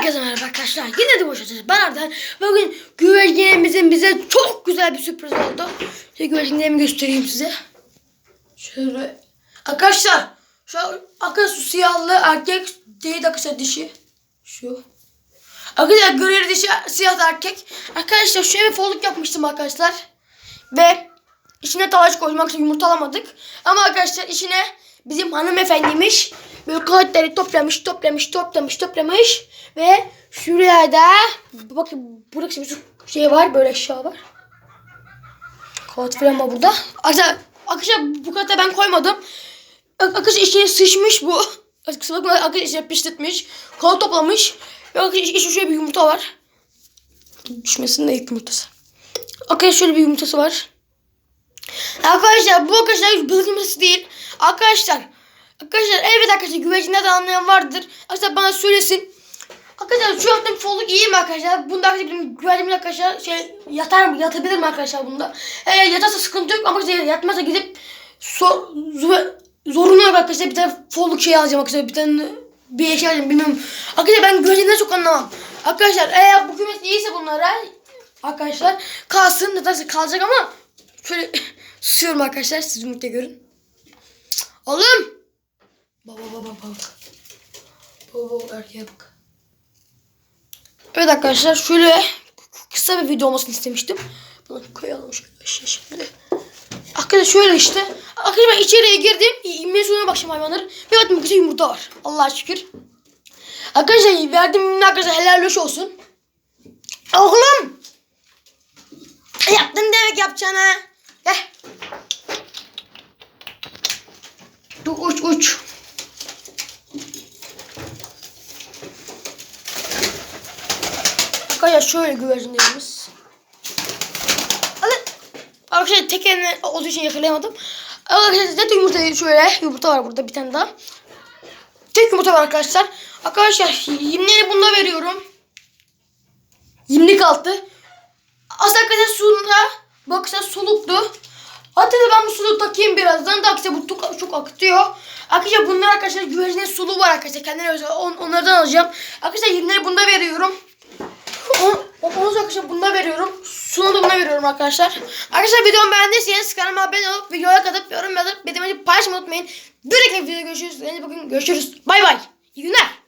Herkese merhaba arkadaşlar. Yine de boş açacağız. Ben Arda. Bugün güvercinimizin bize çok güzel bir sürpriz oldu. Şöyle güvercinlerimi göstereyim size. Şöyle. Arkadaşlar. Şu arkadaşlar siyahlı erkek değil arkadaşlar dişi. Şu. Arkadaşlar görüyor dişi siyah erkek. Arkadaşlar şöyle bir folluk yapmıştım arkadaşlar. Ve içine talaş koymak için yumurta alamadık. Ama arkadaşlar içine bizim hanımefendiymiş. Böyle kağıtları toplamış, toplamış, toplamış, toplamış. Ve şuraya da bakın burada şu şey var, böyle eşya var. Kağıt falan var burada. Arkadaşlar, arkadaşlar bu kağıtta ben koymadım. Arkadaşlar içine sıçmış bu. Arkadaşlar bakın arkadaşlar içine pişletmiş. Kağıt toplamış. Ve arkadaşlar içine şöyle bir yumurta var. Düşmesin de ilk yumurtası. Arkadaşlar şöyle bir yumurtası var. Arkadaşlar bu arkadaşlar balık yumurtası değil. Arkadaşlar Arkadaşlar evet arkadaşlar güvercinden de anlayan vardır. Arkadaşlar bana söylesin. Arkadaşlar şu yaptığım folluk iyi mi arkadaşlar? Bunda arkadaşlar benim güvercinim arkadaşlar şey yatar mı yatabilir mi arkadaşlar bunda? Eğer yatarsa sıkıntı yok ama arkadaşlar yatmazsa gidip so, zor, zorunlu olarak arkadaşlar bir tane folluk şey alacağım arkadaşlar bir tane bir eşya alacağım bilmiyorum. Arkadaşlar ben güvercinden çok anlamam. Arkadaşlar eğer bu kümes iyiyse bunlara arkadaşlar kalsın yatarsa kalacak ama şöyle susuyorum arkadaşlar siz yumurta görün. Oğlum. Baba baba baba. Baba baba erkeğe bak. Evet arkadaşlar şöyle kısa bir video olmasını istemiştim. Bunu koyalım şöyle şimdi. Arkadaşlar şöyle işte. Arkadaşlar ben içeriye girdim. İnmeye suyuna bakacağım hayvanların. Ve baktım güzel yumurta var. Allah'a şükür. Arkadaşlar verdiğim arkadaşlar helal hoş olsun. Oğlum. Yaptın demek yapacağına. Gel. Uç uç. Arkadaşlar şöyle güvercinlerimiz. Arkadaşlar tek eline olduğu için yakalayamadım. Arkadaşlar zaten yumurta şöyle yumurta var burada bir tane daha. Tek yumurta var arkadaşlar. Arkadaşlar yemleri bunda veriyorum. Yemlik altı. Aslında arkadaşlar suyunda baksa soluktu. Hatta da ben bu suluğu takayım birazdan da arkadaşlar bu çok, çok akıtıyor. Arkadaşlar bunlar arkadaşlar güvercinin suluğu var arkadaşlar. Kendine özel on, onlardan alacağım. Arkadaşlar yemleri bunda veriyorum. Onu, onu arkadaşlar bunda veriyorum. Sunu da buna veriyorum arkadaşlar. Arkadaşlar videomu beğendiyseniz kanalıma abone olup videoya katıp yorum yazıp videomu paylaşmayı unutmayın. Bir dakika video görüşürüz. Yani bugün görüşürüz. Bay bay. İyi günler.